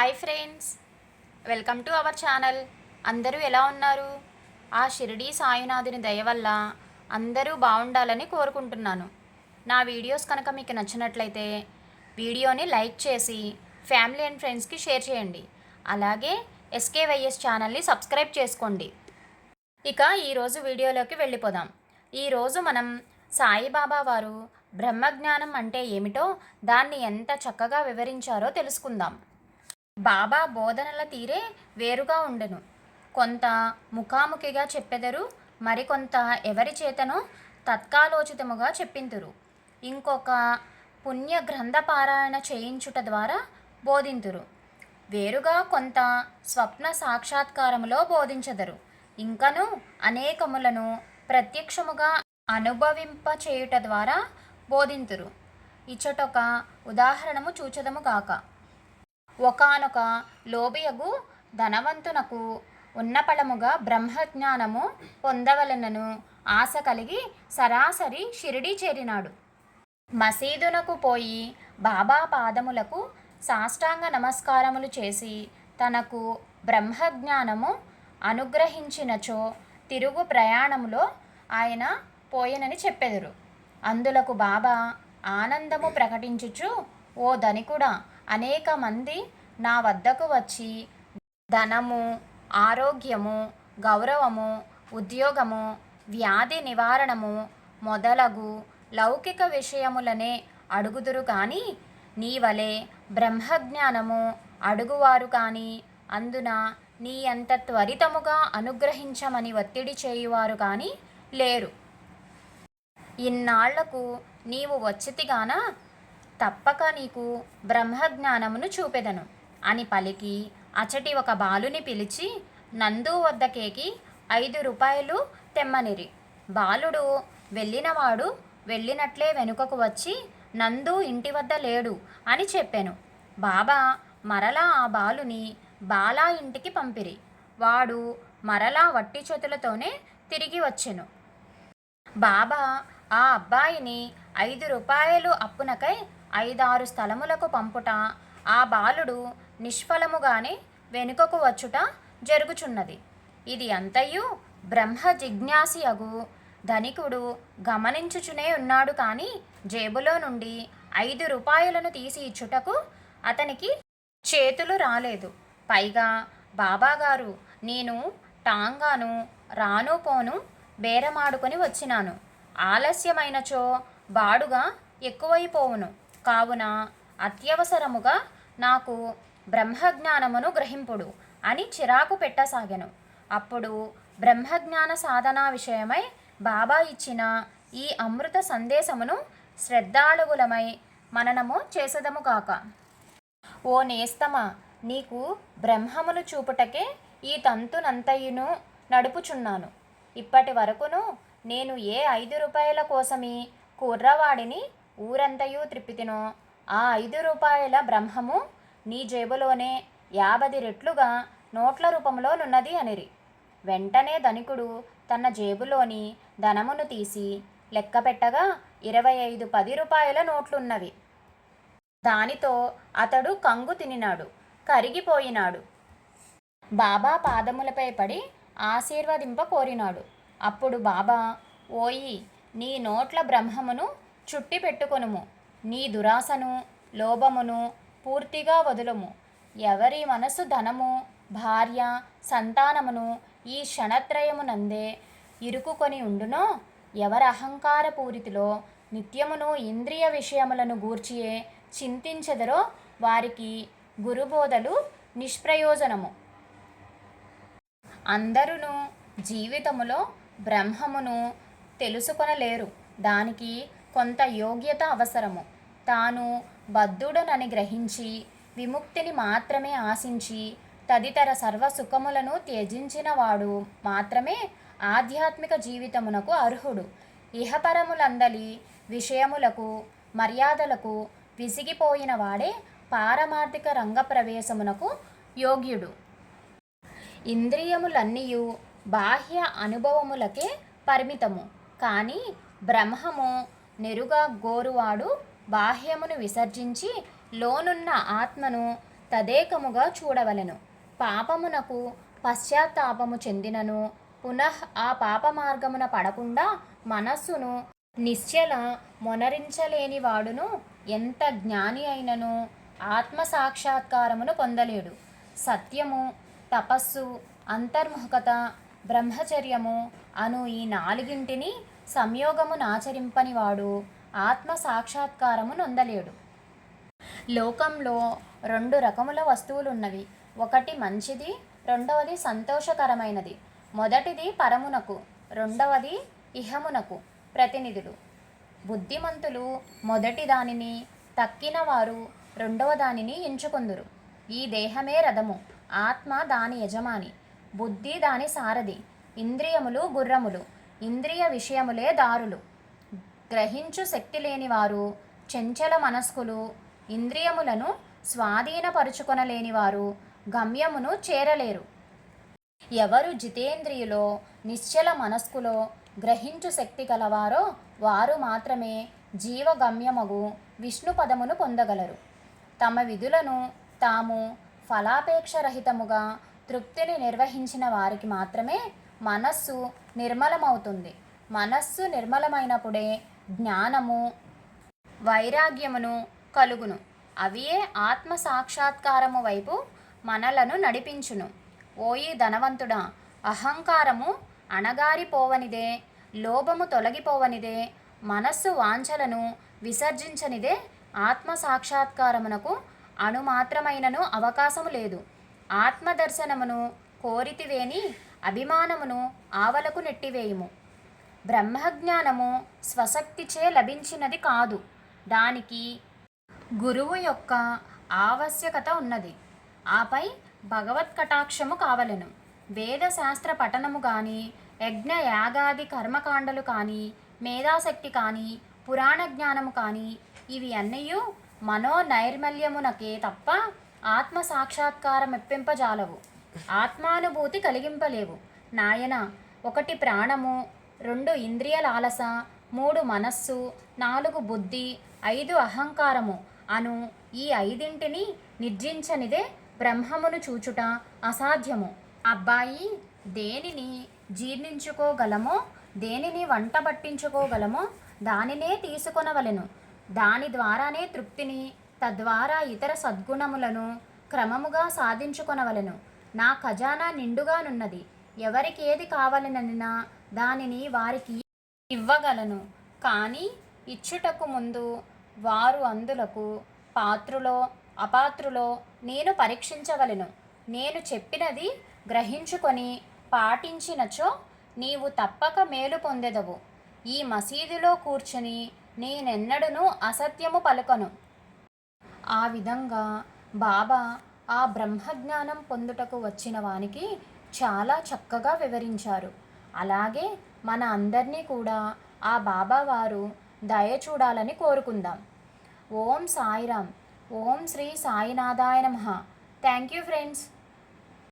Hi friends welcome to our channel అందరూ ఎలా ఉన్నారు? ఆ షిరిడి సాయినాథుని దయ వల్ల అందరూ బాగుండాలని కోరుకుంటున్నాను. నా వీడియోస్ కనుక మీకు నచ్చినట్లయితే వీడియోని లైక్ చేసి ఫ్యామిలీ అండ్ ఫ్రెండ్స్కి షేర్ చేయండి. అలాగే ఎస్కేవైఎస్ ఛానల్ని సబ్స్క్రైబ్ చేసుకోండి. ఇక ఈరోజు వీడియోలోకి వెళ్ళిపోదాం. ఈరోజు మనం సాయిబాబా వారు బ్రహ్మజ్ఞానం అంటే ఏమిటో దాన్ని ఎంత చక్కగా వివరించారో తెలుసుకుందాం. బాబా బోధనల తీరే వేరుగా ఉండెను. కొంత ముఖాముఖిగా చెప్పెదరు మరికొంత ఎవరి చేతనో తత్కాలోచితముగా చెప్పింతురు. ఇంకొక పుణ్య గ్రంథ పారాయణ చేయించుట ద్వారా బోధింతురు. వేరుగా కొంత స్వప్న సాక్షాత్కారములో బోధించదరు. ఇంకను అనేకములను ప్రత్యక్షముగా అనుభవింప చేయుట ద్వారా బోధింతురు. ఇచ్చటొక ఉదాహరణము చూచదము కాక ఒకానొక లోబియగు ధనవంతునకు ఉన్నపళముగా బ్రహ్మజ్ఞానము పొందవలనను ఆశ కలిగి సరాసరి షిరిడి చేరినాడు. మసీదునకు పోయి బాబా పాదములకు సాష్టాంగ నమస్కారములు చేసి తనకు బ్రహ్మజ్ఞానము అనుగ్రహించినచో తిరుగు ప్రయాణములో ఆయన పోయెనని చెప్పెదురు. అందులకు బాబా ఆనందము ప్రకటించుచు ఓ ధనికుడా అనేక మంది నా వద్దకు వచ్చి ధనము ఆరోగ్యము గౌరవము ఉద్యోగము వ్యాధి నివారణము మొదలగు లౌకిక విషయములనే అడుగుదురు కానీ నీ వలె బ్రహ్మజ్ఞానము అడుగువారు కానీ అందున నీ అంత త్వరితముగా అనుగ్రహించమని ఒత్తిడి చేయువారు కానీ లేరు. ఇన్నాళ్ళకు నీవు వచ్చితిగాన తప్పక నీకు బ్రహ్మజ్ఞానమును చూపెదను. అని పలికి అచటి ఒక బాలుని పిలిచి నందు వద్దకేకి ఐదు రూపాయలు తెమ్మనిరి. బాలుడు వెళ్ళినవాడు వెళ్ళినట్లే వెనుకకు వచ్చి నందు ఇంటి వద్ద లేడు అని చెప్పాను. బాబా మరలా ఆ బాలుని బాలా ఇంటికి పంపిరి. వాడు మరలా వట్టి చేతులతోనే తిరిగి వచ్చెను. బాబా ఆ అబ్బాయిని ఐదు రూపాయలు అప్పునకై ఐదారు స్థలములకు పంపుట ఆ బాలుడు నిష్ఫలముగానే వెనుకకు వచ్చుట జరుగుచున్నది. ఇది అంతయు బ్రహ్మ జిజ్ఞాసి అగు ధనికుడు గమనించుచునే ఉన్నాడు కానీ జేబులో నుండి ఐదు రూపాయలను తీసి ఇచ్చుటకు అతనికి చేతులు రాలేదు. పైగా బాబాగారు నేను టాంగాను రాను పోను బేరమాడుకొని వచ్చినాను. ఆలస్యమైనచో బాడుగా ఎక్కువైపోవును. కావున అత్యవసరముగా నాకు బ్రహ్మజ్ఞానమును గ్రహింపుడు అని చిరాకు పెట్టసాగాను. అప్పుడు బ్రహ్మజ్ఞాన సాధన విషయమై బాబా ఇచ్చిన ఈ అమృత సందేశమును శ్రద్ధాళువులమై మననము చేసదము కాక ఓ నేస్తమా నీకు బ్రహ్మమును చూపుటకే ఈ తంతునంతయును నడుపుచున్నాను. ఇప్పటి వరకును నేను ఏ ఐదు రూపాయల కోసమీ కుర్రవాడిని ఊరంతయు త్రిప్పితినో. ఆ ఐదు రూపాయల బ్రహ్మము నీ జేబులోనే యాభది రెట్లుగా నోట్ల రూపంలో నున్నది అనిరి. వెంటనే ధనికుడు తన జేబులోని ధనమును తీసి లెక్క పెట్టగా ఇరవై ఐదు పది రూపాయల నోట్లున్నవి. దానితో అతడు కంగు తినినాడు కరిగిపోయినాడు. బాబా పాదములపై పడి ఆశీర్వదింప కోరినాడు. అప్పుడు బాబా ఓయి నీ నోట్ల బ్రహ్మమును చుట్టి పెట్టుకొనుము. నీ దురాశను లోభమును పూర్తిగా వదులుము. ఎవరి మనసు ధనము భార్య సంతానమును ఈ క్షణత్రయమునందే ఇరుకుకొని ఉండునో ఎవరి అహంకార పూరితిలో నిత్యమును ఇంద్రియ విషయములను గూర్చియే చింతించెదరో వారికి గురుబోధలు నిష్ప్రయోజనము. అందరును జీవితములో బ్రహ్మమును తెలుసుకొనలేరు. దానికి కొంత యోగ్యత అవసరము. తాను బద్ధుడనని గ్రహించి విముక్తిని మాత్రమే ఆశించి తదితర సర్వ సుఖములను మాత్రమే ఆధ్యాత్మిక జీవితమునకు అర్హుడు. ఇహపరములందలి విషయములకు మర్యాదలకు విసిగిపోయిన వాడే పారమార్థిక రంగ ప్రవేశమునకు యోగ్యుడు. ఇంద్రియములన్నీయు బాహ్య అనుభవములకే పరిమితము. కానీ బ్రహ్మము నెరుగా గోరువాడు బాహ్యమును విసర్జించి లోనున్న ఆత్మను తదేకముగా చూడవలెను. పాపమునకు పశ్చాత్తాపము చెందినను. పునః ఆ పాప మార్గమున పడకుండా మనస్సును నిశ్చల మొనరించలేని వాడును ఎంత జ్ఞాని అయినను ఆత్మ సాక్షాత్కారమును పొందలేడు. సత్యము తపస్సు అంతర్ముఖత బ్రహ్మచర్యము అను ఈ నాలుగింటిని సంయోగమునాచరింపనివాడు ఆత్మ సాక్షాత్కారము నొందలేడు. లోకంలో రెండు రకముల వస్తువులున్నవి. ఒకటి మంచిది రెండవది సంతోషకరమైనది. మొదటిది పరమునకు రెండవది ఇహమునకు ప్రతినిధులు. బుద్ధిమంతులు మొదటి దానిని తక్కిన వారు రెండవ దానిని ఎంచుకుందురు. ఈ దేహమే రథము ఆత్మ దాని యజమాని. బుద్ధి దాని సారథి. ఇంద్రియములు గుర్రములు. ఇంద్రియ విషయములే దారులు. గ్రహించు శక్తి లేనివారు చెంచల మనస్కులు ఇంద్రియములను స్వాధీనపరుచుకొనలేనివారు గమ్యమును చేరలేరు. ఎవరు జితేంద్రియులో నిశ్చల మనస్కులో గ్రహించు శక్తి గలవారో వారు మాత్రమే జీవగమ్యమగు విష్ణు పదమును పొందగలరు. తమ విధులను తాము ఫలాపేక్షరహితముగా తృప్తిని నిర్వహించిన వారికి మాత్రమే మనస్సు నిర్మలమవుతుంది. మనస్సు నిర్మలమైనప్పుడే జ్ఞానము వైరాగ్యమును కలుగును. అవియే ఆత్మ సాక్షాత్కారము వైపు మనలను నడిపించును. ఓయి ధనవంతుడా అహంకారము అణగారిపోవనిదే లోభము తొలగిపోవనిదే మనస్సు వాంఛలను విసర్జించనిదే ఆత్మ సాక్షాత్కారమునకు అణుమాత్రమైనను అవకాశము లేదు. ఆత్మదర్శనమును కోరితివేని అభిమానమును ఆవలకు నెట్టివేయుము. బ్రహ్మజ్ఞానము స్వశక్తిచే లభించినది కాదు. దానికి గురువు యొక్క ఆవశ్యకత ఉన్నది. ఆపై భగవత్ కటాక్షము కావలెను. వేదశాస్త్ర పఠనము కానీ యజ్ఞ యాగాది కర్మకాండలు కానీ మేధాశక్తి కానీ పురాణ జ్ఞానము కానీ ఇవి అన్నయూ మనో నైర్మల్యమునకే తప్ప ఆత్మ సాక్షాత్కారం మెప్పింపజాలవు ఆత్మానుభూతి కలిగింపలేవు. నాయన ఒకటి ప్రాణము రెండు ఇంద్రియ మూడు మనస్సు నాలుగు బుద్ధి ఐదు అహంకారము అను ఈ ఐదింటిని నిర్జించనిదే బ్రహ్మమును చూచుట అసాధ్యము. అబ్బాయి దేనిని జీర్ణించుకోగలమో దేనిని వంట పట్టించుకోగలమో దానినే తీసుకొనవలెను. దాని ద్వారానే తృప్తిని తద్వారా ఇతర సద్గుణములను క్రమముగా సాధించుకొనవలెను. నా ఖజానా నిండుగానున్నది ఎవరికి ఏది కావాలనన్నా దానిని వారికి ఇవ్వగలను. కానీ ఇచ్చుటకు ముందు వారు అందులకు పాత్రులో అపాత్రులో నేను పరీక్షించగలను నేను చెప్పినది గ్రహించుకొని పాటించినచో నీవు తప్పక మేలు పొందెదవు. ఈ మసీదులో కూర్చుని నేనెన్నడూనూ అసత్యము పలుకను. ఆ విధంగా బాబా ఆ బ్రహ్మజ్ఞానం పొందుటకు వచ్చిన వానికి చాలా చక్కగా వివరించారు. అలాగే మన అందరినీ కూడా ఆ బాబా వారు దయ చూడాలని కోరుకుందాం. ఓం సాయిరామ్ ఓం శ్రీ సాయినాథాయ నమ. Thank you friends.